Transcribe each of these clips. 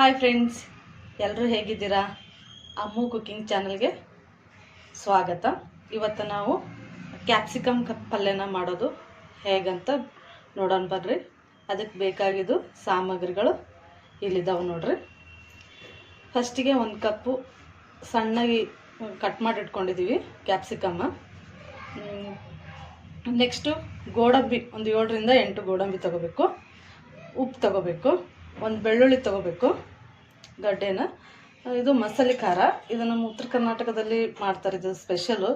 Hi friends ಎಲ್ಲರೂ ಹೇಗಿದ್ದೀರಾ? ಅಮ್ಮು cooking ಚಾನಲ್ಗೆ ಸ್ವಾಗತ. ಇವತ್ತು ನಾವು ಕ್ಯಾಪ್ಸಿಕಮ್ ಕಪ್ ಪಲ್ಯನ ಮಾಡೋದು. ಹೇಗಂತ ನೋಡೋಣ ಬರ್ರಿ. ಅದಕ್ಕೆ ಬೇಕಾಗಿದ್ದು ಸಾಮಗ್ರಿಗಳು ಇಲ್ಲಿದ್ದಾವೆ ನೋಡ್ರಿ. ಫಸ್ಟಿಗೆ ಒಂದು ಕಪ್ಪು ಸಣ್ಣಗೆ ಕಟ್ ಮಾಡಿ ಇಟ್ಕೊಂಡಿದ್ದೀವಿ ಕ್ಯಾಪ್ಸಿಕಮ್ಮ ನೆಕ್ಸ್ಟು ಗೋಡಂಬಿ, ಒಂದು ಏಳರಿಂದ ಎಂಟು ಗೋಡಂಬಿ ತಗೋಬೇಕು. ಉಪ್ಪು ತಗೋಬೇಕು. ಒಂದು ಬೆಳ್ಳುಳ್ಳಿ ತಗೋಬೇಕು ಗಡ್ಡೆನ. ಇದು ಮಸಾಲೆ ಖಾರ. ಇದು ನಮ್ಮ ಉತ್ತರ ಕರ್ನಾಟಕದಲ್ಲಿ ಮಾಡ್ತಾರೆ ಇದು ಸ್ಪೆಷಲು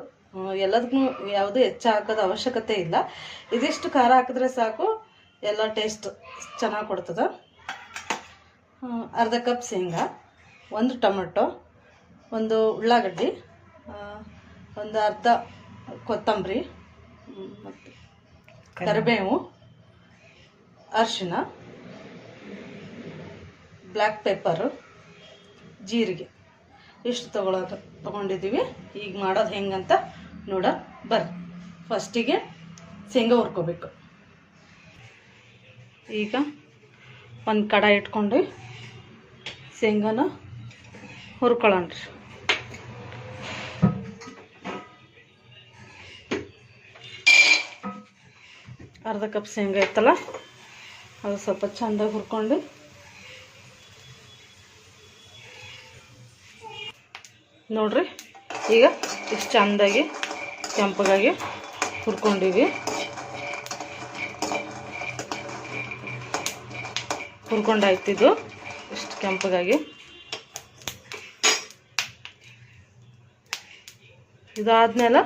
ಎಲ್ಲದಕ್ಕೂ ಯಾವುದು ಹೆಚ್ಚು ಹಾಕೋದು ಅವಶ್ಯಕತೆ ಇಲ್ಲ. ಇದಿಷ್ಟು ಖಾರ ಹಾಕಿದ್ರೆ ಸಾಕು ಎಲ್ಲ ಟೇಸ್ಟ್ ಚೆನ್ನಾಗಿ ಕೊಡ್ತದೆ. ಅರ್ಧ ಕಪ್ ಶೇಂಗಾ ಒಂದು ಟೊಮೆಟೊ ಒಂದು ಉಳ್ಳಾಗಡ್ಡಿ ಒಂದು ಅರ್ಧ ಕೊತ್ತಂಬರಿ ಮತ್ತು ಕರಿಬೇವು. ಅರಿಶಿನ ಬ್ಲ್ಯಾಕ್ ಪೆಪ್ಪರು ಜೀರಿಗೆ. ಇಷ್ಟು ತಗೊಳ್ಳೋದು ತೊಗೊಂಡಿದ್ದೀವಿ ಈಗ ಮಾಡೋದು ಹೆಂಗಂತ ನೋಡ ಬರ್ರಿ. ಫಸ್ಟಿಗೆ ಶೇಂಗಾ ಹುರ್ಕೋಬೇಕು. ಈಗ ಒಂದು ಕಡಾಯಿ ಇಟ್ಕೊಂಡು ಶೇಂಗಾನ ಹುರ್ಕೊಳ್ಳೋಣ್ರಿ ಅರ್ಧ ಕಪ್ ಶೇಂಗಾ ಇತ್ತಲ್ಲ, ಅದು ಸ್ವಲ್ಪ ಚೆಂದಾಗಿ ಹುರ್ಕೊಂಡು ನೋಡ್ರಿ. ಈಗ ಇಷ್ಟು ಚೆಂದಾಗಿ, ಕೆಂಪಗಾಗಿ ಹುರ್ಕೊಂಡಿವಿ ಹುರ್ಕೊಂಡಾಯ್ತಿದ್ದು ಇಷ್ಟು ಕೆಂಪಗಾಗಿ. ಇದಾದ್ಮೇಲೆ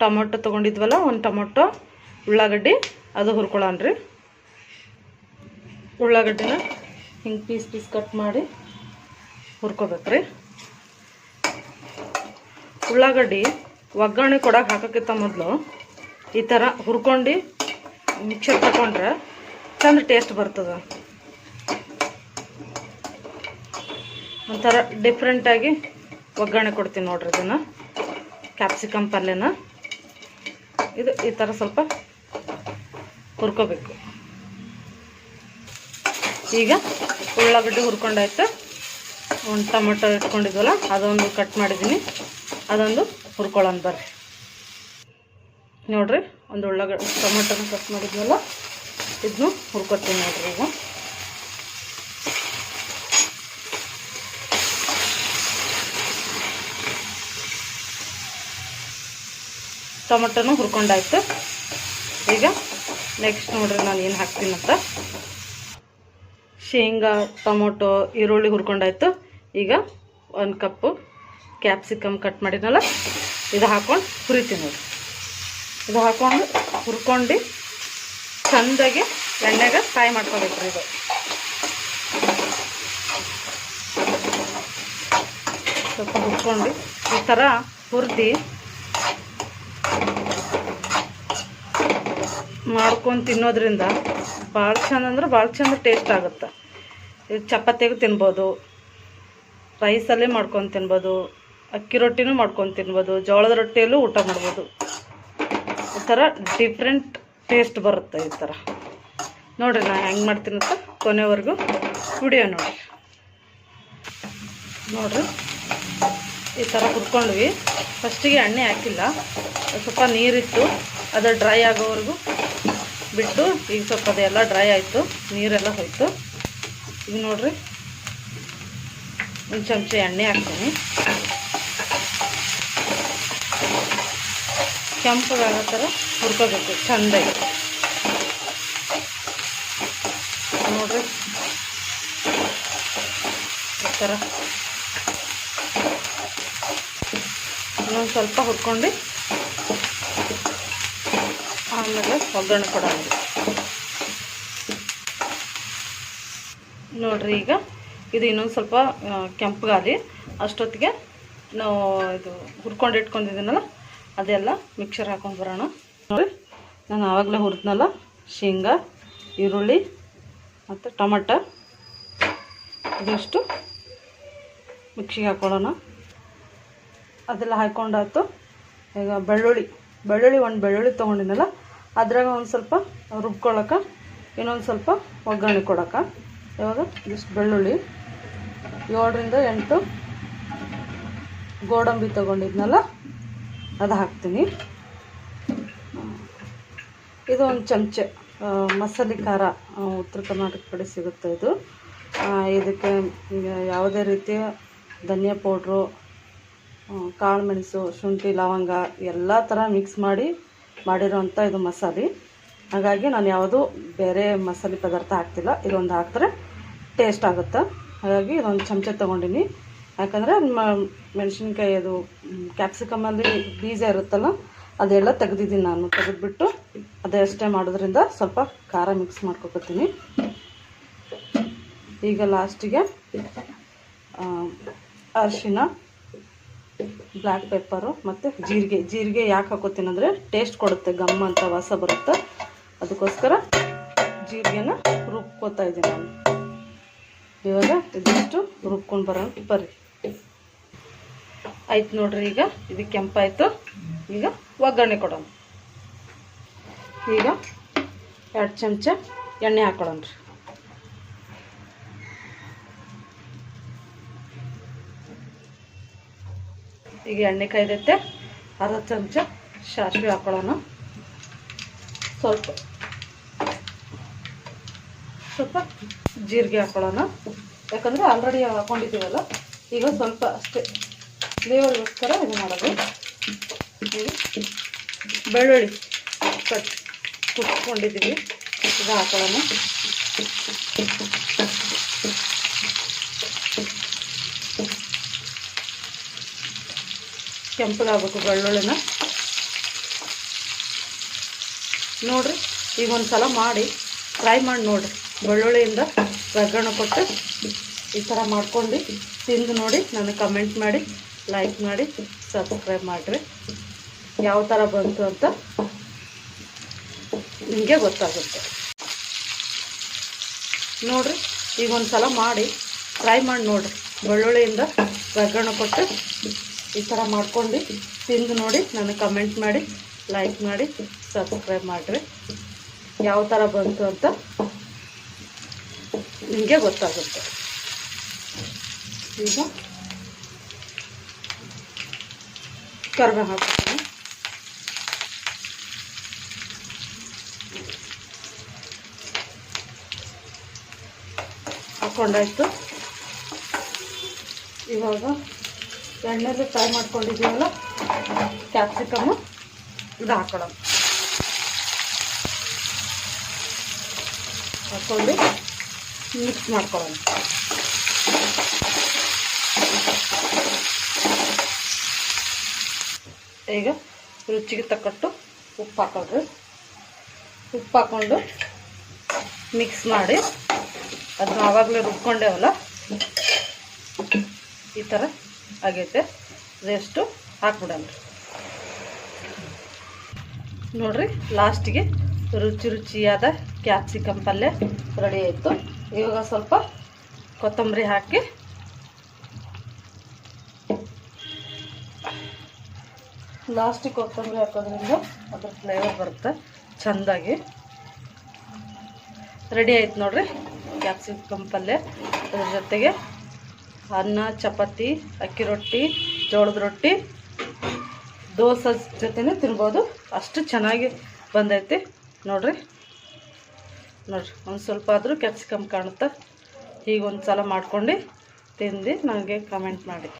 ಟೊಮೊಟೊ ತೊಗೊಂಡಿದ್ವಲ್ಲ, ಒಂದು ಟೊಮೊಟೊ, ಉಳ್ಳಾಗಡ್ಡಿ, ಅದು ಹುರ್ಕೊಳ್ಳೋಣ್ರಿ ಉಳ್ಳಾಗಡ್ಡಿನ ಹಿಂಗೆ ಪೀಸ್ ಪೀಸ್ ಕಟ್ ಮಾಡಿ ಹುರ್ಕೋಬೇಕ್ರಿ. ಉಳ್ಳಾಗಡ್ಡಿ ಒಗ್ಗರಣೆ ಕೊಡಕ್ಕೆ ಹಾಕೋಕ್ಕಿಂತ ಮೊದಲು ಈ ಥರ ಹುರ್ಕೊಂಡು ಮಿಕ್ಸರ್ ತಗೊಂಡ್ರೆ ಚಂದ ಟೇಸ್ಟ್ ಬರ್ತದೆ. ಒಂಥರ ಡಿಫ್ರೆಂಟಾಗಿ ಒಗ್ಗರಣೆ ಕೊಡ್ತೀನಿ ನೋಡ್ರಿ ಇದನ್ನು. ಕ್ಯಾಪ್ಸಿಕಮ್ ಪಲ್ಯನ. ಇದು ಈ ಥರ ಸ್ವಲ್ಪ ಹುರ್ಕೋಬೇಕು. ಈಗ ಉಳ್ಳಾಗಡ್ಡಿ ಹುರ್ಕೊಂಡಾಯ್ತು. ಒಂದು ಟೊಮೆಟೊ ಇಟ್ಕೊಂಡಿದ್ವಲ್ಲ, ಅದೊಂದು ಕಟ್ ಮಾಡಿದ್ದೀನಿ ಅದೊಂದು ಹುರ್ಕೊಳ್ಳೋಣ ಬರ್ರಿ. ನೋಡ್ರಿ, ಒಂದು ಉಳ್ಳಾಗಡ್ಡೆ ಟೊಮೆಟೊನ ಕಟ್ ಮಾಡಿದ್ವಲ್ಲ ಇದನ್ನು ಹುರ್ಕೊತೀನಿ ನೋಡ್ರಿ ಈಗ. ಟೊಮೆಟೊನು ಹುರ್ಕೊಂಡಾಯ್ತು. ಈಗ ನೆಕ್ಸ್ಟ್ ನೋಡ್ರಿ ನಾನು ಏನು ಹಾಕ್ತೀನಂತ ಶೇಂಗಾ, ಟೊಮೊಟೊ, ಈರುಳ್ಳಿ ಹುರ್ಕೊಂಡಾಯ್ತು. ಈಗ ಒಂದು ಕಪ್ಪು ಕ್ಯಾಪ್ಸಿಕಮ್ ಕಟ್ ಮಾಡಿದ್ನಲ್ಲ, ಇದು ಹಾಕ್ಕೊಂಡು ಹುರಿತೀನಿ ನೋಡಿ. ಇದು ಹಾಕ್ಕೊಂಡು ಹುರ್ಕೊಂಡು ಚೆಂದಾಗಿ ಎಣ್ಣೆಗೆ ಫ್ರೈ ಮಾಡ್ಕೋಬೇಕು ಇದು. ಸ್ವಲ್ಪ ಹುರ್ಕೊಂಡು ಈ ಥರ ಹುರಿದು ಮಾಡ್ಕೊಂಡು ತಿನ್ನೋದ್ರಿಂದ ಭಾಳ ಚಂದ ಅಂದ್ರೆ ಭಾಳ ಚಂದ ಟೇಸ್ಟ್ ಆಗುತ್ತೆ. ಇದು ಚಪಾತಿಗೂ ತಿನ್ಬೋದು ರೈಸಲ್ಲೇ ಮಾಡ್ಕೊಂಡು ತಿನ್ಬೋದು. ಅಕ್ಕಿ ರೊಟ್ಟಿನೂ ಮಾಡ್ಕೊಂಡು ತಿನ್ಬೋದು, ಜೋಳದ ರೊಟ್ಟಿಯಲ್ಲೂ ಊಟ ಮಾಡ್ಬೋದು. ಈ ಥರ ಡಿಫ್ರೆಂಟ್ ಟೇಸ್ಟ್ ಬರುತ್ತೆ ಈ ಥರ ನೋಡಿರಿ ನಾನು ಹೆಂಗೆ ಮಾಡ್ತೀನಿ ಅಂತ ಕೊನೆವರೆಗೂ ವಿಡಿಯೋ ನೋಡಿ. ನೋಡಿರಿ, ಈ ಥರ ಹುರ್ಕೊಂಡ್ವಿ ಫಸ್ಟಿಗೆ ಎಣ್ಣೆ ಹಾಕಿಲ್ಲ, ಸ್ವಲ್ಪ ನೀರಿತ್ತು ಅದು ಡ್ರೈ ಆಗೋವರೆಗೂ ಬಿಟ್ಟು, ಈಗ ಸ್ವಲ್ಪ ಅದೆಲ್ಲ ಡ್ರೈ ಆಯಿತು, ನೀರೆಲ್ಲ ಹೋಯಿತು. ಈಗ ನೋಡ್ರಿ, ಒಂದು ಚಮಚ ಎಣ್ಣೆ ಹಾಕ್ತೀನಿ. ಕೆಂಪಗಾಗೋ ಥರ ಹುರ್ಕೋಬೇಕು, ಚೆಂದಾಗಿ. ನೋಡ್ರಿ. ಈ ಥರ ಇನ್ನೊಂದು ಸ್ವಲ್ಪ ಹುರ್ಕೊಂಡು ಆಮೇಲೆ ಒಗ್ಗರಣೆ ಕೊಡೋಣ ನೋಡ್ರಿ ಈಗ ಇದು ಇನ್ನೊಂದು ಸ್ವಲ್ಪ ಕೆಂಪಗಾಲಿ ಅಷ್ಟೊತ್ತಿಗೆ ನಾವು ಇದು ಹುರ್ಕೊಂಡು ಇಟ್ಕೊಂಡಿದ್ದೀನಲ್ಲ ಅದೆಲ್ಲ ಮಿಕ್ಸರ್ ಹಾಕೊಂಡು ಬರೋಣ. ನೋಡಿ, ನಾನು ಆವಾಗಲೇ ಹುರಿದ್ನಲ್ಲ, ಶೇಂಗಾ, ಈರುಳ್ಳಿ ಮತ್ತು ಟೊಮಟ. ಇದಿಷ್ಟು ಮಿಕ್ಸಿಗೆ ಹಾಕೊಳ್ಳೋಣ. ಅದೆಲ್ಲ ಹಾಕ್ಕೊಂಡಾಯ್ತು ಈಗ ಬೆಳ್ಳುಳ್ಳಿ ಬೆಳ್ಳುಳ್ಳಿ ಒಂದು ಬೆಳ್ಳುಳ್ಳಿ ತೊಗೊಂಡಿದ್ದಲ್ಲ ಅದ್ರಾಗ ಒಂದು ಸ್ವಲ್ಪ ರುಬ್ಕೊಳ್ಳೋಕೆ ಇನ್ನೊಂದು ಸ್ವಲ್ಪ ಒಗ್ಗರಣೆ ಕೊಡೋಕೆ. ಇವಾಗ ಇದಿಷ್ಟು ಬೆಳ್ಳುಳ್ಳಿ. ಏಳರಿಂದ ಎಂಟು ಗೋಡಂಬಿ ತೊಗೊಂಡಿದ್ನಲ್ಲ ಅದು ಹಾಕ್ತೀನಿ. ಇದು ಒಂದು ಚಮಚ ಮಸಾಲೆ ಖಾರ ಉತ್ತರ ಕರ್ನಾಟಕ ಕಡೆ ಸಿಗುತ್ತೆ ಇದು. ಇದಕ್ಕೆ ಯಾವುದೇ ರೀತಿಯ ಧನಿಯಾ ಪೌಡ್ರು ಕಾಳು ಮೆಣಸು, ಶುಂಠಿ, ಲವಂಗ, ಎಲ್ಲ ಥರ ಮಿಕ್ಸ್ ಮಾಡಿ ಮಾಡಿರೋವಂಥ ಇದು ಮಸಾಲೆ. ಹಾಗಾಗಿ ನಾನು ಯಾವುದು ಬೇರೆ ಮಸಾಲೆ ಪದಾರ್ಥ ಹಾಕ್ತಿಲ್ಲ. ಇದೊಂದು ಹಾಕಿದ್ರೆ ಟೇಸ್ಟ್ ಆಗುತ್ತೆ. ಹಾಗಾಗಿ ಇದೊಂದು ಚಮಚ ತೊಗೊಂಡಿನಿ. ಯಾಕಂದರೆ ಮೆಣಸಿನ್ಕಾಯಿ ಅದು ಕ್ಯಾಪ್ಸಿಕಮಲ್ಲಿ ಬೀಜ ಇರುತ್ತಲ್ಲ, ಅದೆಲ್ಲ ತೆಗೆದಿದ್ದೀನಿ ನಾನು. ತೆಗೆದ್ಬಿಟ್ಟು ಅದೇ ಅಷ್ಟೇ ಮಾಡೋದ್ರಿಂದ ಸ್ವಲ್ಪ ಖಾರ ಮಿಕ್ಸ್ ಮಾಡ್ಕೊತೀನಿ ಈಗ ಲಾಸ್ಟಿಗೆ ಅರಿಶಿನ ಬ್ಲ್ಯಾಕ್ ಪೆಪ್ಪರು ಮತ್ತು ಜೀರಿಗೆ. ಜೀರಿಗೆ ಯಾಕೆ ಹಾಕೋತೀನಿ ಅಂದರೆ ಟೇಸ್ಟ್ ಕೊಡುತ್ತೆ, ಗಮ್ ಅಂತ ವಾಸ ಬರುತ್ತೆ. ಅದಕ್ಕೋಸ್ಕರ ಜೀರಿಗೆನ ರುಬ್ಕೋತಾ ಇದ್ದೀನಿ ನಾನು. ಇವಾಗ ಇದಿಷ್ಟು ರುಬ್ಕೊಂಡು ಬರೋಣ ಬರ್ರಿ ಆಯ್ತು ನೋಡ್ರಿ ಈಗ. ಇದು ಕೆಂಪಾಯಿತು. ಈಗ ಒಗ್ಗರಣೆ ಕೊಡೋಣ. ಈಗ ಎರಡು ಚಮಚ ಎಣ್ಣೆ ಹಾಕೊಳ್ಳೋಣ ರೀ. ಈಗ ಎಣ್ಣೆ ಕಾಯ್ದೈತೆ. ಅರ್ಧ ಚಮಚ ಸಾಸಿವೆ ಹಾಕೊಳ್ಳೋಣ ಸ್ವಲ್ಪ ಸ್ವಲ್ಪ ಜೀರಿಗೆ ಹಾಕೊಳ್ಳೋಣ ಯಾಕಂದರೆ ಆಲ್ರೆಡಿ ಹಾಕೊಂಡಿದ್ದೀವಲ್ಲ. ಈಗ ಸ್ವಲ್ಪ ಅಷ್ಟೇ. ಫ್ಲೇವರ್ಗೋಸ್ಕರ ಇದು ಮಾಡೋದು. ಬೆಳ್ಳುಳ್ಳಿ ಕಟ್ ಕುಟ್ಕೊಂಡಿದ್ದೀವಿ. ಇದು ಹಾಕೊಳ್ಳೋಣ. ಕೆಂಪಗಾಗಬೇಕು ಬೆಳ್ಳುಳ್ಳಿನ. ನೋಡ್ರಿ, ಈಗ ಒಂದು ಸಲ ಮಾಡಿ ಟ್ರೈ ಮಾಡಿ ನೋಡ್ರಿ. ಬೆಳ್ಳುಳ್ಳಿಯಿಂದ ಒಗ್ಗರಣೆ ಕೊಟ್ಟು ಈ ಥರ ಮಾಡ್ಕೊಂಡು ತಿಂದು ನೋಡಿ, ನನಗೆ ಕಮೆಂಟ್ ಮಾಡಿ. ಲೈಕ್ ಮಾಡಿ ಸಬ್ಸ್ಕ್ರೈಬ್ ಮಾಡಿರಿ. ಯಾವ ಥರ ಬಂತು ಅಂತ ನಿಮಗೆ ಗೊತ್ತಾಗುತ್ತೆ. ನೋಡಿರಿ, ಈಗ ಒಂದು ಸಲ ಮಾಡಿ ಟ್ರೈ ಮಾಡಿ ನೋಡಿರಿ. ಬೆಳ್ಳುಳ್ಳಿಯಿಂದ ಒಗ್ಗರಣೆ ಕೊಟ್ಟು ಈ ಥರ ಮಾಡ್ಕೊಂಡು ತಿಂದು ನೋಡಿ ನನಗೆ ಕಮೆಂಟ್ ಮಾಡಿ ಲೈಕ್ ಮಾಡಿ, ಸಬ್ಸ್ಕ್ರೈಬ್ ಮಾಡಿರಿ. ಯಾವ ಥರ ಬಂತು ಅಂತ ನಿಮಗೆ ಗೊತ್ತಾಗುತ್ತೆ. ಈಗ ಕರ್ಬೇವು ಹಾಕ್ತೀನಿ ಹಾಕ್ಕೊಂಡಾಯ್ತು ಇವಾಗ ಎಣ್ಣೆಲಿ ಫ್ರೈ ಮಾಡ್ಕೊಂಡಿದ್ದೀವಲ್ಲ ಕ್ಯಾಪ್ಸಿಕಮ್ಮು ಇದು ಹಾಕೊಳ್ಳೋಣ ಹಾಕ್ಕೊಂಡು ಮಿಕ್ಸ್ ಮಾಡ್ಕೊಳ್ಳೋಣ. ಈಗ ರುಚಿಗೆ ತಕ್ಕಟ್ಟು ಉಪ್ಪು ಹಾಕೋದು. ಉಪ್ಪು ಹಾಕ್ಕೊಂಡು ಮಿಕ್ಸ್ ಮಾಡಿ ಅದನ್ನ ಆವಾಗಲೇ ರುಬ್ಕೊಂಡೇವಲ್ಲ? ಈ ಥರ ಆಗೈತೆ. ರೆಸ್ಟು ಹಾಕ್ಬಿಡೋಣ. ನೋಡ್ರಿ ಲಾಸ್ಟಿಗೆ ರುಚಿ ರುಚಿಯಾದ ಕ್ಯಾಪ್ಸಿಕಮ್ ಪಲ್ಯ ರೆಡಿ ಆಯಿತು. ಇವಾಗ ಸ್ವಲ್ಪ ಕೊತ್ತಂಬರಿ ಹಾಕಿ ಲಾಸ್ಟಿಗೆ ಕೊತ್ತಂಬರಿ ಹಾಕೋದ್ರಿಂದ ಅದ್ರ ಫ್ಲೇವರ್ ಬರುತ್ತೆ. ಚೆಂದಾಗಿ. ರೆಡಿ ಆಯ್ತು ನೋಡ್ರಿ? ಕ್ಯಾಪ್ಸಿಕಮ್ ಪಲ್ಯ ಅದ್ರ ಜೊತೆಗೆ ಅನ್ನ, ಚಪಾತಿ, ಅಕ್ಕಿ ರೊಟ್ಟಿ, ಜೋಳದ ರೊಟ್ಟಿ, ದೋಸೆ ಜೊತೆನೇ ತಿನ್ಬೋದು. ಅಷ್ಟು ಚೆನ್ನಾಗಿ ಬಂದೈತಿ. ನೋಡ್ರಿ? ನೋಡ್ರಿ, ಒಂದು ಸ್ವಲ್ಪ ಆದರೂ ಕ್ಯಾಪ್ಸಿಕಮ್ ಕಾಣುತ್ತೆ? ಹೀಗೆ ಒಂದು ಸಲ ಮಾಡ್ಕೊಂಡು ತಿಂದು ನನಗೆ ಕಮೆಂಟ್ ಮಾಡಿ.